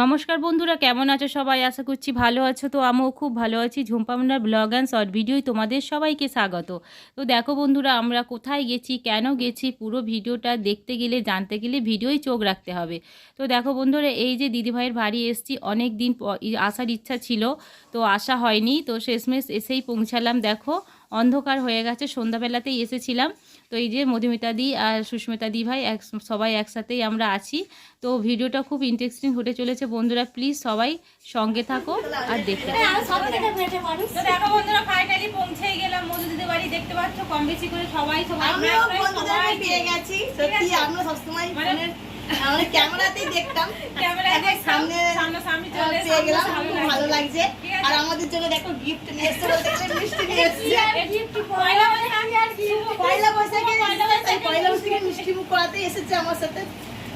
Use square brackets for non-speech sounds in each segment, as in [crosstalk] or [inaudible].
নমস্কার বন্ধুরা, কেমন আছো সবাই? আশা করছি ভালো আছো। তো আমিও খুব ভালো আছি। ঝুম্পামনার ব্লগ অ্যান্ড শর্ট ভিডিওই তোমাদের সবাইকে স্বাগত। তো দেখো বন্ধুরা, আমরা কোথায় গেছি, কেন গেছি, পুরো ভিডিওটা দেখতে গেলে, জানতে গেলে ভিডিওই চোখ রাখতে হবে। তো দেখো বন্ধুরা, এই যে দিদিভাইয়ের বাড়ি এসছি, অনেক দিন আসার ইচ্ছা ছিল, তো আসা হয়নি। তো শেষমেশ এসেই পৌঁছালাম, দেখো। অন্ধকার হয়ে গেছে, সন্ধ্যাবেলাতেই এসেছিলাম। তো এই যে মধুমিতা দি আর সুস্মিতা দি ভাই এক সবাই একসাথেই আমরা আছি। তো ভিডিওটা খুব ইন্টারেস্টিং হতে চলেছে। বন্ধুরা প্লিজ সবাই সঙ্গে থাকো আর দেখতে দেখো বন্ধুরা ফাইনালি পৌঁছেই গেলাম। মধু দিদি বাড়ি দেখতে পাচ্ছ কম বেশি করে সবাই সবাই আমরা সবাই পেয়ে গেছি। সত্যি আমরা সবসময় মানে- আমরা ক্যামেরাতেই দেখতাম। ক্যামেরায় দেখতাম, সামনে চলে পেয়ে গেলাম খুব ভালো লাগছে। আর আমাদের জন্য দেখো গিফট নিয়ে এসছে বলতে মিষ্টি নিয়ে এসছে। পয়লা বৈশাখে আর কি? পয়লা বৈশাখে মিষ্টি মুখ করাতে এসেছে আমার সাথে।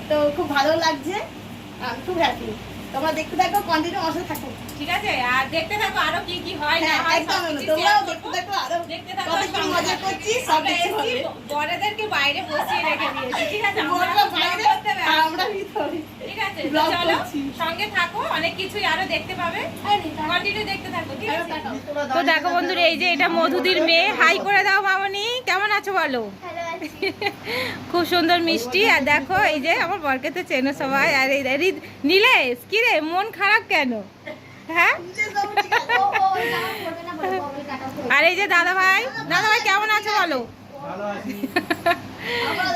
তো খুব ভালো লাগছে। আমি খুব হ্যাপি তোমরা দেখতে থাকো কন্টিনিউ আমার সাথে থাকো। ঠিক আছে? আর দেখতে থাকো আরও কি কি হয় না হ্যাঁ একদম তোমরাও দেখতে থাকো আরও। দেখতে থাকো কত মজা করছি সব এসছি, হবে। বড়দেরকে বাইরে বসিয়ে রেখে দিয়েছি ঠিক আছে আমরা বলব এখন বাইরে vlog করতে ব্যস্ত। আর আমরা ভিতরে ঠিক আছে। তো চলো সঙ্গে থাকো অনেক কিছুই আরও দেখতে পাবে। কন্টিনিউ দেখতে থাকো ঠিক আছে? তো দেখো বন্ধুরা এই যে এটা মধুদির মেয়ে। হাই করে দাও মামনি। কেমন আছো বলো? [laughs] খুব সুন্দর মিষ্টি। আর দেখো এই যে আমার বরকে তো চেনো সবাই। আর এই রিদ- নীলেশ কি রে মন খারাপ কেন? হ্যাঁ? [laughs] আর এই যে দাদা ভাই দাদা ভাই কেমন আছো বলো? [laughs]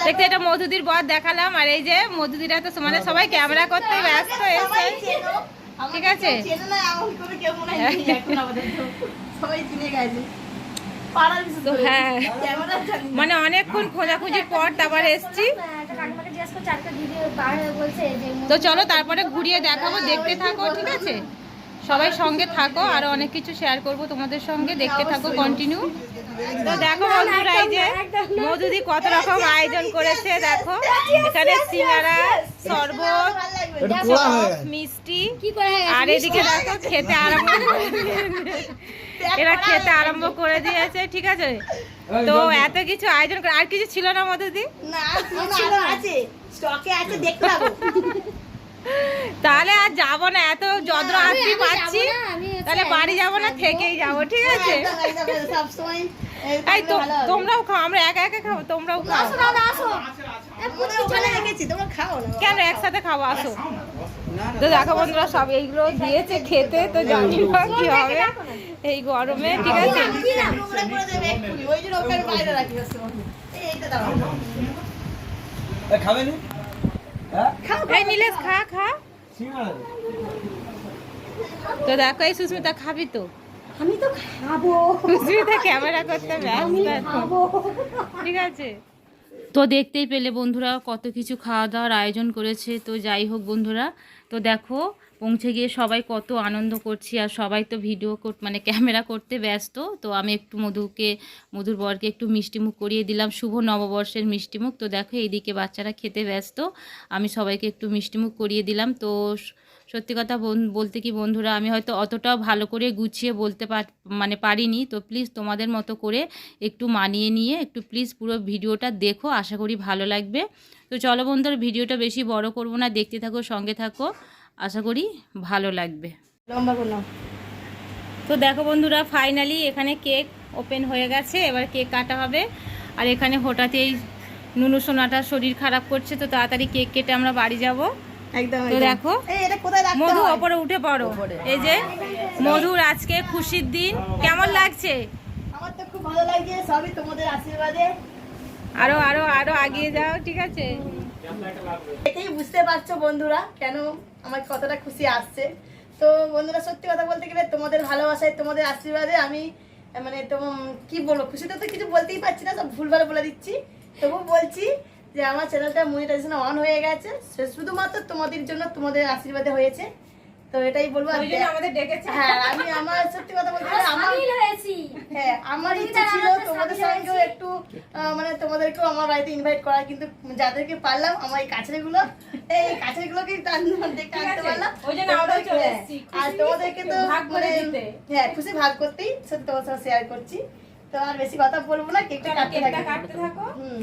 দেখতে এটা মধুদির বর দেখালাম আর এই যে মধুদিরা তো মানে সবাই ক্যামেরা করতে ব্যস্ত এসে। ঠিক আছে। হয়। হ্যাঁ। মানে অনেকক্ষণ খোঁজাখুঁজির পর তারপরে এসছি। তো চলো তারপরে ঘুরিয়ে দেখাবো দেখতে থাকো ঠিক আছে? সবাই সঙ্গে থাকো আরও অনেক কিছু শেয়ার করব তোমাদের সঙ্গে দেখতে থাকো কন্টিনিউ তো দেখো বন্ধুরা এই যে মধুদি কত রকম আয়োজন করেছে দেখো। এখানে সিঙ্গারা শরবত হয়ে মিষ্টি। আর এদিকে দেখো খেতে আরম্ভ করে এরা খেতে আরম্ভ করে দিয়েছে ঠিক আছে? তো এত কিছু আয়োজন করে আর কিছু ছিল না মধুদি? না, না, আরও আছে। স্টকে আছে, দেখতে পাবো। তাহলে আর যাব না এত যদ্র আত্মি পাচ্ছি? তাহলে বাড়ি যাব না থেকেই যাব ঠিক আছে? এই তো তোমরাও খাও আমরা একা একা খাব তোমরাও খাও। তোমরা খাও না। কেন একসাথে খাব আসো। তো দেখো বন্ধুরা সব এইগুলো দিয়েছে খেতে তো জানি না কি হবে। এই গরমে ঠিক আছে? নোংরা করে দেবে এক্ষুনি, ওই জন্য ওকে আমি বাইরে রাখি সবসময়। এই, এইটা দাও। খাবে নি? হ্যাঁ? এই নীলেশ খা খা। তো দেখো এই সুস্মিতা খাবি তো? আমি তো খাব। সুস্মিতা ক্যামেরা করতে ব্যস্ত। ঠিক আছে। তো দেখতেই পেলে বন্ধুরা কত কিছু খাওয়া দাওয়ার আয়োজন করেছে। তো যাই হোক বন্ধুরা তো দেখো পৌঁছে গিয়ে সবাই কত আনন্দ করছি। আর সবাই তো ভিডিও মানে ক্যামেরা করতে ব্যস্ত। তো আমি একটু মধুকে মধুর বরকে একটু মিষ্টিমুখ করিয়ে দিলাম। শুভ নববর্ষের মিষ্টিমুখ তো দেখো এইদিকে বাচ্চারা খেতে ব্যস্ত। আমি সবাইকে একটু মিষ্টিমুখ করিয়ে দিলাম। তো সত্যি কথা বলতে কি বন্ধুরা আমি হয়তো অতটাও ভালো করে গুছিয়ে বলতে পার মানে পারিনি। তো প্লিজ তোমাদের মতো করে একটু মানিয়ে নিয়ে একটু প্লিজ পুরো ভিডিওটা দেখো আশা করি ভালো লাগবে। তো চলো বন্ধুরা ভিডিওটা বেশি বড় করব না দেখতে থাকো সঙ্গে থাকো আশা করি ভালো লাগবে। লম্বা তো দেখো বন্ধুরা ফাইনালি এখানে কেক ওপেন হয়ে গেছে এবার কেক কাটা হবে। আর এখানে হঠাৎই নুনু সোনাটার শরীর খারাপ করছে তো তাড়াতাড়ি কেক কেটে আমরা বাড়ি যাব। একদম তো দেখো এই, এটা কোথায় রাখতে মধু ওপরে উঠে পড়ো। এই যে মধুর আজকে খুশির দিন। কেমন লাগছে? আমার তো খুব ভালো লাগছে সবই তোমাদের আশীর্বাদে। আরও আরও আরও আগিয়ে যাও ঠিক আছে? এটাই বুঝতে পারছ বন্ধুরা কেন আমার কতটা খুশি আসছে। তো বন্ধুরা সত্যি কথা বলতে গেলে তোমাদের ভালোবাসায় তোমাদের আশীর্বাদে আমি মানে তোমার কি বলব খুশিতে তো কিছু বলতেই পারছি না সব ভুলভাল বলে দিচ্ছি। তবু বলছি যে আমার চ্যানেলটা মনিটাইজেশন অন হয়ে গেছে সে শুধুমাত্র তোমাদের জন্য তোমাদের আশীর্বাদে হয়েছে। তো এটাই বলব আর আমাদের ডেকেছে। হ্যাঁ আমি আমার সত্যি কথা বলতে আমার হ্যাঁ আমার ইচ্ছা ছিল তোমাদের সঙ্গেও একটু মানে তোমাদেরকেও আমার বাড়িতে ইনভাইট করা কিন্তু যাদেরকে পারলাম আমার এই কাছেরগুলো এই কাছেরগুলোকে টান- দেখতে আনতে পারলাম। হ্যাঁ, এসেছি। আর তোমাদেরকে তো ভাগ করে মানে দিতে। হ্যাঁ খুশি ভাগ করতেই সত্যি তোমার শেয়ার করছি। তো আর বেশি কথা বলব না কেকটা কাটতে কেকটা কাটতে থাকো। হুম।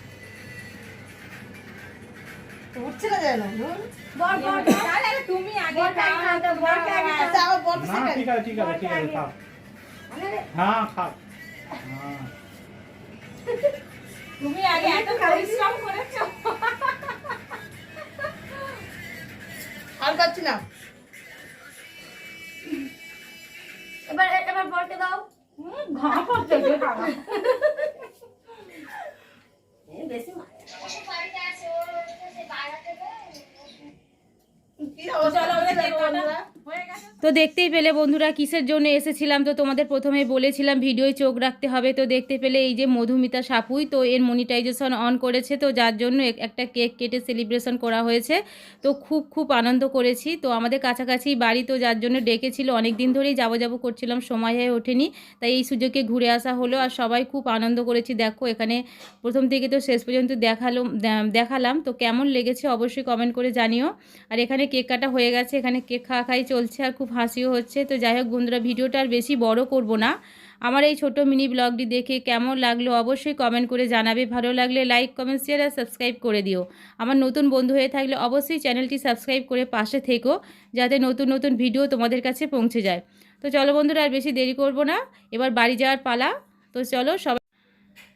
উঠছে না যেন তাহলে তুমি আগে যাও। আচ্ছা না ঠিক আছে ঠিক আছে ঠিক আছে থাক। হ্যাঁ হ্যাঁ তুমি আগে এত পরিশ্রম করেছ। আর পাচ্ছি না। এবার এবার দাও। হুম, ঘা। [laughs] এ, বেশি মারে। কি অবস্থা চলো, তো দেখতেই পেলে বন্ধুরা কিসের জন্য এসেছিলাম? তো তোমাদের প্রথমে বলেছিলাম, ভিডিওয় চোখ রাখতে হবে। তো দেখতে পেলে এই যে মধুমিতা সাপুই, তো এর মনিটাইজেশন অন করেছে। তো যার জন্য একটা কেক কেটে সেলিব্রেশন করা হয়েছে। তো খুব খুব আনন্দ করেছি। তো আমাদের কাছাকাছি বাড়ি, তো যার জন্য ডেকেছিল। অনেক দিন ধরেই যাব যাব করছিলাম, সময় হয়ে ওঠেনি। তাই এই সুযোগে ঘুরে আসা হলো। আর সবাই খুব আনন্দ করেছি। দেখো, এখানে প্রথম থেকে তো শেষ পর্যন্ত দেখাল দেখালাম। তো কেমন লেগেছে অবশ্যই কমেন্ট করে জানিও। আর এখানে কেক কাটা হয়ে গেছে। এখানে কেক খাওয়া খাই চলছে। আর খুব হাসিও হচ্ছে। তো যাই হোক বন্ধুরা, ভিডিওটা আর বেশি বড় করব না। আমার এই ছোট মিনি ব্লগটি দেখে কেমন লাগল অবশ্যই কমেন্ট করে জানাবে। ভালো লাগলে লাইক কমেন্ট শেয়ার আর সাবস্ক্রাইব করে দিও। আমার নতুন বন্ধু হয়ে থাকলে অবশ্যই চ্যানেলটি সাবস্ক্রাইব করে পাশে থেকো, যাতে নতুন নতুন ভিডিও তোমাদের কাছে পৌঁছে যায়। তো চলো বন্ধুরা, আর বেশি দেরি করব না। এবার বাড়ি যাওয়ার পালা। তো চলো সবাই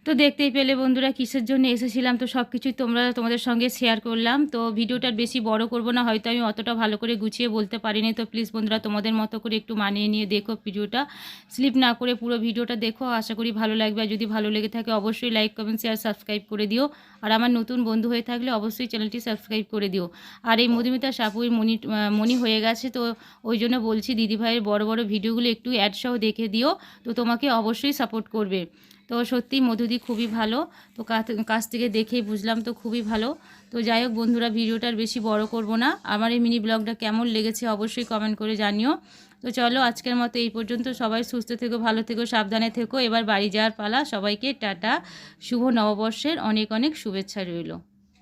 তো দেখতেই পেলে বন্ধুরা কিসের জন্য এসেছিলাম। তো সব কিছুই তোমরা তোমাদের সঙ্গে শেয়ার করলাম। তো ভিডিওটা বেশি বড় করব না, হয়তো আমি অতটা ভালো করে গুছিয়ে বলতে পারিনি। তো প্লিজ বন্ধুরা তোমাদের মতো করে একটু মানিয়ে নিয়ে দেখো ভিডিওটা। স্লিপ না করে পুরো ভিডিওটা দেখো। আশা করি ভালো লাগবে। আর যদি ভালো লেগে থাকে অবশ্যই লাইক কমেন্ট শেয়ার সাবস্ক্রাইব করে দিও। আর আমার নতুন বন্ধু হয়ে থাকলে অবশ্যই চ্যানেলটি সাবস্ক্রাইব করে দিও। আর এই মধুমিতা সাপুর মনি মনি হয়ে গেছে। তো ওই জন্য বলছি দিদিভাইয়ের বড় বড় ভিডিওগুলো একটু অ্যাড সহ দেখে দিও। তো তোমাকে অবশ্যই সাপোর্ট করবে। তো সত্যি মধুদি খুবই ভালো। তো কাছ- থেকে দেখেই বুঝলাম তো খুবই ভালো। তো যাই হোক বন্ধুরা, ভিডিওটা আর বেশি বড় করব না। আমার এই মিনি ব্লগটা কেমন লেগেছে অবশ্যই কমেন্ট করে জানিও। তো চলো আজকের মতো এই পর্যন্ত। সবাই সুস্থ থেকো, ভালো থেকো, সাবধানে থেকো। এবার বাড়ি যাওয়ার পালা। সবাইকে টাটা। শুভ নববর্ষের অনেক অনেক শুভেচ্ছা রইল।